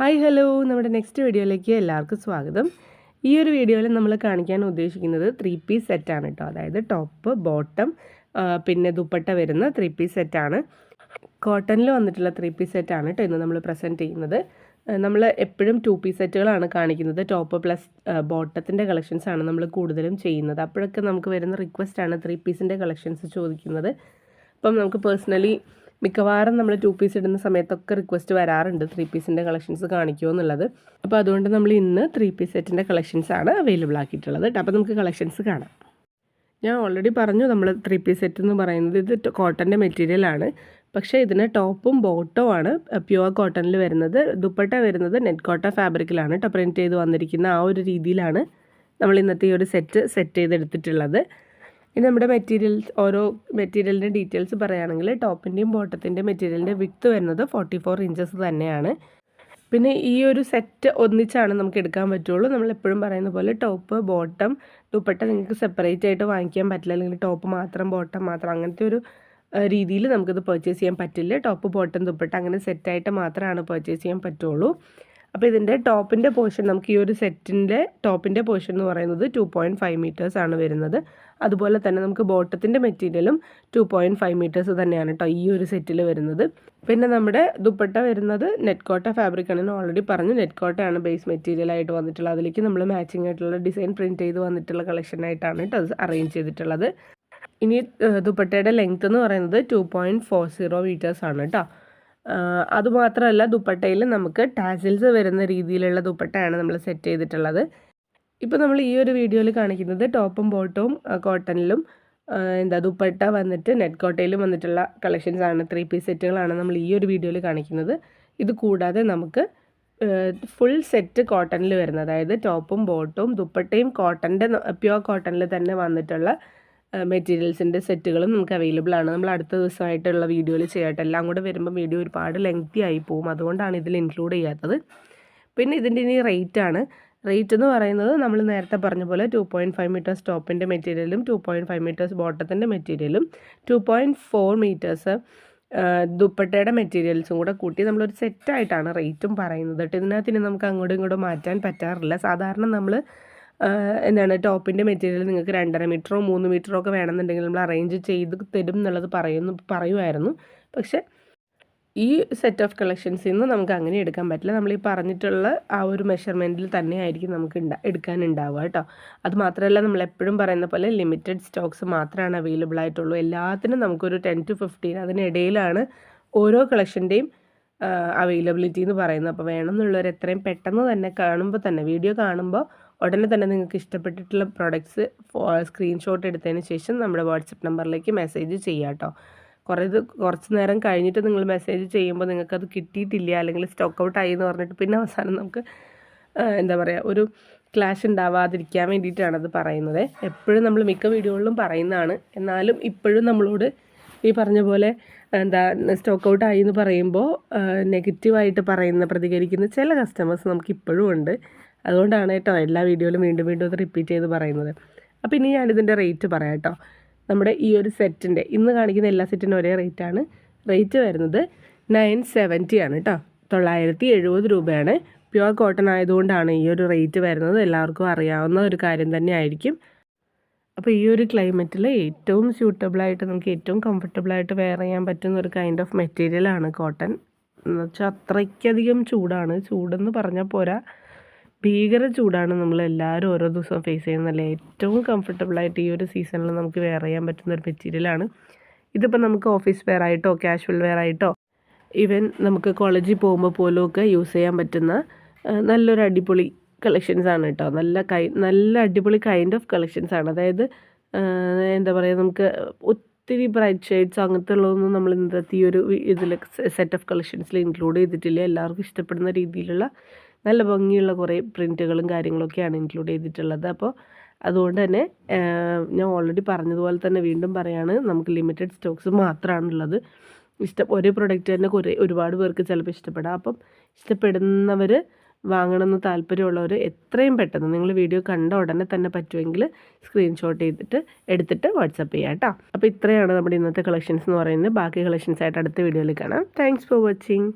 Hi hello. നമ്മുടെ next വീഡിയോയിലേക്ക് എല്ലാവർക്കും സ്വാഗതം. ഈ ഒരു വീഡിയോയിൽ നമ്മൾ കാണിക്കാൻ ഉദ്ദേശിക്കുന്നത് ത്രീ പീസ് സെറ്റാണ് കേട്ടോ. അതായത് ടോപ്പ് ബോട്ടം പിന്നെ ദുപ്പട്ട വരുന്ന ത്രീ പീസ് സെറ്റാണ് കോട്ടണിൽ വന്നിട്ടുള്ള ത്രീ പീസ് സെറ്റാണ് കേട്ടോ ഇന്ന് നമ്മൾ പ്രസന്റ് ചെയ്യുന്നത്. നമ്മൾ എപ്പോഴും ടു പീസ് സെറ്റുകളാണ് കാണിക്കുന്നത്. ടോപ്പ് പ്ലസ് ബോട്ടത്തിന്റെ കളക്ഷൻസാണ് നമ്മൾ കൂടുതലും ചെയ്യുന്നത്. അപ്പോഴൊക്കെ നമുക്ക് വരുന്ന റിക്വസ്റ്റാണ് ത്രീ പീസിന്റെ കളക്ഷൻസ് ചോദിക്കുന്നത്. അപ്പം നമുക്ക് പേഴ്സണലി മിക്കവാറും നമ്മൾ ടു പീസ് ഇടുന്ന സമയത്തൊക്കെ റിക്വസ്റ്റ് വരാറുണ്ട് ത്രീ പീസിന്റെ കളക്ഷൻസ് കാണിക്കുമോ എന്നുള്ളത് അപ്പോൾ അതുകൊണ്ട് നമ്മൾ ഇന്ന് ത്രീ പീസ് സെറ്റിന്റെ കളക്ഷൻസ് ആണ് അവൈലബിൾ ആക്കിയിട്ടുള്ളത് അപ്പോൾ നമുക്ക് കളക്ഷൻസ് കാണാം. ഞാൻ ഓൾറെഡി പറഞ്ഞു നമ്മൾ ത്രീ പീസ് സെറ്റ് എന്ന് പറയുന്നത് ഇത് കോട്ടന്റെ മെറ്റീരിയലാണ് പക്ഷേ ഇതിന് ടോപ്പും ബോട്ടോ ആണ്. പ്യുവർ കോട്ടണിൽ വരുന്നത് ദുപ്പട്ട വരുന്നത് നെറ്റ് കോട്ട ഫാബ്രിക്കിലാണ് കേട്ടോ. പ്രിന്റ് ചെയ്ത് വന്നിരിക്കുന്ന ആ ഒരു രീതിയിലാണ് നമ്മൾ ഇന്നത്തെ ഈ ഒരു സെറ്റ് സെറ്റ് ചെയ്തെടുത്തിട്ടുള്ളത്. ഇനി നമ്മുടെ മെറ്റീരിയൽസ് ഓരോ മെറ്റീരിയലിന്റെ ഡീറ്റെയിൽസ് പറയുകയാണെങ്കിൽ ടോപ്പിന്റെയും ബോട്ടത്തിന്റെ മെറ്റീരിയലിന്റെ വിത്ത് വരുന്നത് ഫോർട്ടി ഫോർ ഇഞ്ചസ് തന്നെയാണ്. പിന്നെ ഈ ഒരു സെറ്റ് ഒന്നിച്ചാണ് നമുക്ക് എടുക്കാൻ പറ്റുള്ളൂ. നമ്മൾ എപ്പോഴും പറയുന്ന പോലെ ടോപ്പ് ബോട്ടം ദുപ്പട്ട നിങ്ങൾക്ക് സെപ്പറേറ്റ് ആയിട്ട് വാങ്ങിക്കാൻ പറ്റില്ല. അല്ലെങ്കിൽ ടോപ്പ് മാത്രം ബോട്ടം മാത്രം അങ്ങനത്തെ ഒരു രീതിയിൽ നമുക്കിത് പർച്ചേസ് ചെയ്യാൻ പറ്റില്ല. ടോപ്പ് ബോട്ടം ദുപ്പട്ട അങ്ങനെ സെറ്റായിട്ട് മാത്രമാണ് പർച്ചേസ് ചെയ്യാൻ പറ്റുള്ളൂ. അപ്പോൾ ഇതിന്റെ ടോപ്പിന്റെ പോർഷൻ നമുക്ക് ഈ ഒരു സെറ്റിന്റെ ടോപ്പിന്റെ പോർഷൻ എന്ന് പറയുന്നത് ടു പോയിന്റ് ഫൈവ് മീറ്റേഴ്സ് ആണ് വരുന്നത്. അതുപോലെ തന്നെ നമുക്ക് ബോട്ടത്തിന്റെ മെറ്റീരിയലും ടു പോയിന്റ് ഫൈവ് മീറ്റേഴ്സ് തന്നെയാണ് കേട്ടോ ഈ ഒരു സെറ്റിൽ വരുന്നത്. പിന്നെ നമ്മുടെ ദുപ്പട്ട വരുന്നത് നെറ്റ് കോട്ട ഫാബ്രിക് ആണ് ഓൾറെഡി പറഞ്ഞു. നെറ്റ് കോട്ടയാണ് ബേസ് മെറ്റീരിയൽ ആയിട്ട് വന്നിട്ടുള്ളത്. അതിലേക്ക് നമ്മൾ മാച്ചിങ് ആയിട്ടുള്ള ഡിസൈൻ പ്രിന്റ് ചെയ്ത് വന്നിട്ടുള്ള കളക്ഷനായിട്ടാണ് കേട്ടോ അത് അറേഞ്ച് ചെയ്തിട്ടുള്ളത്. ഇനി ദുപ്പട്ടയുടെ ലെങ്ത് എന്ന് പറയുന്നത് two point four zero metres ആണ് കേട്ടോ അതുമാത്രമല്ല ദുപ്പട്ടയിൽ നമുക്ക് ടാസിൽസ് വരുന്ന രീതിയിലുള്ള ദുപ്പട്ടയാണ് നമ്മൾ സെറ്റ് ചെയ്തിട്ടുള്ളത്. ഇപ്പോൾ നമ്മൾ ഈ ഒരു വീഡിയോയിൽ കാണിക്കുന്നത് ടോപ്പും ബോട്ടവും കോട്ടണിലും എന്താ ദുപ്പട്ട വന്നിട്ട് നെറ്റ് കോട്ടയിലും വന്നിട്ടുള്ള കളക്ഷൻസ് ആണ്. ത്രീ പീസ് സെറ്റുകളാണ് നമ്മൾ ഈ ഒരു വീഡിയോയിൽ കാണിക്കുന്നത്. ഇത് കൂടാതെ നമുക്ക് ഫുൾ സെറ്റ് കോട്ടണിൽ വരുന്നത്. അതായത് ടോപ്പും ബോട്ടും ദുപ്പട്ടയും കോട്ടന്റെ പ്യുവർ കോട്ടണിൽ തന്നെ വന്നിട്ടുള്ള മെറ്റീരിയൽസിന്റെ സെറ്റുകളും നമുക്ക് അവൈലബിൾ ആണ്. നമ്മൾ അടുത്ത ദിവസമായിട്ടുള്ള വീഡിയോയിൽ ചെയ്യട്ടെ. എല്ലാം കൂടെ വരുമ്പോൾ വീഡിയോ ഒരുപാട് ലെങ്തി ആയി പോകും. അതുകൊണ്ടാണ് ഇതിൽ ഇൻക്ലൂഡ് ചെയ്യാത്തത്. പിന്നെ ഇതിന്റെ ഇനി റേറ്റ് ആണ്. റേറ്റ് എന്ന് പറയുന്നത് നമ്മൾ നേരത്തെ പറഞ്ഞ പോലെ ടു പോയിന്റ് ഫൈവ് മീറ്റേഴ്സ് ടോപ്പിന്റെ മെറ്റീരിയലും ടു പോയിന്റ് ഫൈവ് മീറ്റേഴ്സ് ബോട്ടത്തിന്റെ മെറ്റീരിയലും ടു പോയിന്റ് ഫോർ മീറ്റേഴ്സ് ദുപ്പട്ടയുടെ മെറ്റീരിയൽസും കൂടെ കൂട്ടി നമ്മളൊരു സെറ്റായിട്ടാണ് റേറ്റും പറയുന്നത്. കേട്ടോ ഇനി നമുക്ക് അങ്ങോട്ടും ഇങ്ങോട്ടും മാറ്റാൻ പറ്റാറില്ല. സാധാരണ നമ്മൾ എന്താണ് ടോപ്പിന്റെ മെറ്റീരിയൽ നിങ്ങൾക്ക് രണ്ടര മീറ്ററോ മൂന്ന് മീറ്ററോ ഒക്കെ വേണമെന്നുണ്ടെങ്കിൽ നമ്മൾ അറേഞ്ച് ചെയ്ത് തരും എന്നുള്ളത് പറയുന്നു പറയുമായിരുന്നു. പക്ഷേ ഈ സെറ്റ് ഓഫ് കളക്ഷൻസിൽ നിന്ന് നമുക്ക് അങ്ങനെ എടുക്കാൻ പറ്റില്ല. നമ്മൾ ഈ പറഞ്ഞിട്ടുള്ള ആ ഒരു മെഷർമെന്റിൽ തന്നെ ആയിരിക്കും നമുക്ക് ഉണ്ടാ എടുക്കാനുണ്ടാവുക കേട്ടോ. അത് മാത്രമല്ല നമ്മൾ എപ്പോഴും പറയുന്ന പോലെ ലിമിറ്റഡ് സ്റ്റോക്സ് മാത്രമാണ് അവൈലബിൾ ആയിട്ടുള്ളൂ. എല്ലാത്തിനും നമുക്കൊരു ടെൻ ടു ഫിഫ്റ്റീൻ അതിനിടയിലാണ് ഓരോ കളക്ഷന്റെയും അവൈലബിലിറ്റി എന്ന് പറയുന്നത്. അപ്പോൾ വേണമെന്നുള്ളവർ എത്രയും പെട്ടെന്ന് തന്നെ കാണുമ്പോൾ തന്നെ വീഡിയോ കാണുമ്പോൾ ഉടനെ തന്നെ നിങ്ങൾക്ക് ഇഷ്ടപ്പെട്ടിട്ടുള്ള പ്രോഡക്റ്റ്സ് സ്ക്രീൻഷോട്ട് എടുത്തതിന് ശേഷം നമ്മുടെ വാട്സപ്പ് നമ്പറിലേക്ക് മെസ്സേജ് ചെയ്യാം കേട്ടോ കുറേ കുറച്ച് നേരം കഴിഞ്ഞിട്ട് നിങ്ങൾ മെസ്സേജ് ചെയ്യുമ്പോൾ നിങ്ങൾക്കത് കിട്ടിയിട്ടില്ല അല്ലെങ്കിൽ സ്റ്റോക്ക് ഔട്ട് ആയി എന്ന് പറഞ്ഞിട്ട് പിന്നെ അവസാനം നമുക്ക് എന്താ പറയുക ഒരു ക്ലാഷ് ഉണ്ടാവാതിരിക്കാൻ വേണ്ടിയിട്ടാണ് അത് പറയുന്നത്. എപ്പോഴും നമ്മൾ മിക്ക വീഡിയോകളിലും പറയുന്നതാണ്. എന്നാലും ഇപ്പോഴും നമ്മളോട് ഈ പറഞ്ഞ പോലെ എന്താ സ്റ്റോക്ക് ഔട്ട് ആയി എന്ന് പറയുമ്പോൾ നെഗറ്റീവായിട്ട് പറയുന്ന പ്രതികരിക്കുന്ന ചില കസ്റ്റമേഴ്സ് നമുക്ക് ഇപ്പോഴും ഉണ്ട്. അതുകൊണ്ടാണ് കേട്ടോ എല്ലാ വീഡിയോയിലും വീണ്ടും വീണ്ടും റിപ്പീറ്റ് ചെയ്ത് പറയുന്നത്. അപ്പോൾ ഇനി ഞാനിതിന്റെ റേറ്റ് പറയാം കേട്ടോ. നമ്മുടെ ഈ ഒരു സെറ്റിന്റെ ഇന്ന് കാണിക്കുന്ന എല്ലാ സെറ്റിനും ഒരേ റേറ്റാണ് റേറ്റ് വരുന്നത് നയൻ സെവന്റി ആണ് കേട്ടോ. തൊള്ളായിരത്തി എഴുപത് രൂപയാണ്. പ്യുവർ കോട്ടൺ ആയതുകൊണ്ടാണ് ഈ ഒരു റേറ്റ് വരുന്നത്. എല്ലാവർക്കും അറിയാവുന്ന ഒരു കാര്യം തന്നെ ആയിരിക്കും അപ്പോൾ ഈ ഒരു ക്ലൈമറ്റിൽ ഏറ്റവും സ്യൂട്ടബിളായിട്ട് നമുക്ക് ഏറ്റവും കംഫർട്ടബിളായിട്ട് വെയർ ചെയ്യാൻ പറ്റുന്ന ഒരു കൈൻഡ് ഓഫ് മെറ്റീരിയലാണ് കോട്ടൺ എന്ന് വെച്ചാൽ അത്രയ്ക്കധികം ചൂടാണ്. ചൂടെന്ന് പറഞ്ഞാൽ പോരാ. ഭീകര ചൂടാണ് നമ്മൾ എല്ലാവരും ഓരോ ദിവസവും ഫേസ് ചെയ്യുന്നതല്ലേ? ഏറ്റവും കംഫർട്ടബിൾ ആയിട്ട് ഈ ഒരു സീസണിൽ നമുക്ക് വെയർ ചെയ്യാൻ പറ്റുന്ന ഒരു മെറ്റീരിയലാണ് ഇതിപ്പോൾ നമുക്ക് ഓഫീസ് വെയർ ആയിട്ടോ കാഷ്വൽ വെയർ ആയിട്ടോ ഈവൻ നമുക്ക് കോളേജിൽ പോകുമ്പോൾ പോലും ഒക്കെ യൂസ് ചെയ്യാൻ പറ്റുന്ന നല്ലൊരു അടിപൊളി കളക്ഷൻസ് ആണ് കേട്ടോ നല്ല കൈ നല്ല അടിപൊളി കൈൻഡ് ഓഫ് കളക്ഷൻസ് ആണ്. അതായത് എന്താ പറയുക നമുക്ക് ഒത്തിരി ബ്രൈറ്റ് ഷെയ്ഡ്സ് അങ്ങനത്തെ ഉള്ളതൊന്നും നമ്മൾ ഇന്നത്തെ ഈ ഒരു ഇതിൽ സെറ്റ് ഓഫ് കളക്ഷൻസിൽ ഇൻക്ലൂഡ് ചെയ്തിട്ടില്ല. എല്ലാവർക്കും ഇഷ്ടപ്പെടുന്ന രീതിയിലുള്ള നല്ല ഭംഗിയുള്ള കുറേ പ്രിന്റുകളും കാര്യങ്ങളൊക്കെയാണ് ഇൻക്ലൂഡ് ചെയ്തിട്ടുള്ളത്. അപ്പോൾ അതുകൊണ്ട് തന്നെ ഞാൻ ഓൾറെഡി പറഞ്ഞതുപോലെ തന്നെ വീണ്ടും പറയാണ് നമുക്ക് ലിമിറ്റഡ് സ്റ്റോക്സ് മാത്രമാണുള്ളത് ഇഷ്ടം ഒരേ പ്രൊഡക്റ്റ് തന്നെ കുറേ ഒരുപാട് പേർക്ക് ചിലപ്പോൾ ഇഷ്ടപ്പെടാം. അപ്പം ഇഷ്ടപ്പെടുന്നവർ വാങ്ങണമെന്ന് താല്പര്യമുള്ളവർ എത്രയും പെട്ടെന്ന് നിങ്ങൾ വീഡിയോ കണ്ട ഉടനെ തന്നെ പറ്റുമെങ്കിൽ സ്ക്രീൻഷോട്ട് ചെയ്തിട്ട് എടുത്തിട്ട് വാട്സപ്പ് ചെയ്യാം കേട്ടോ അപ്പോൾ ഇത്രയാണ് നമ്മുടെ ഇന്നത്തെ കളക്ഷൻസ് എന്ന് പറയുന്നത്. ബാക്കി കളക്ഷൻസ് ആയിട്ട് അടുത്ത വീഡിയോയിൽ കാണാം. Thanks for watching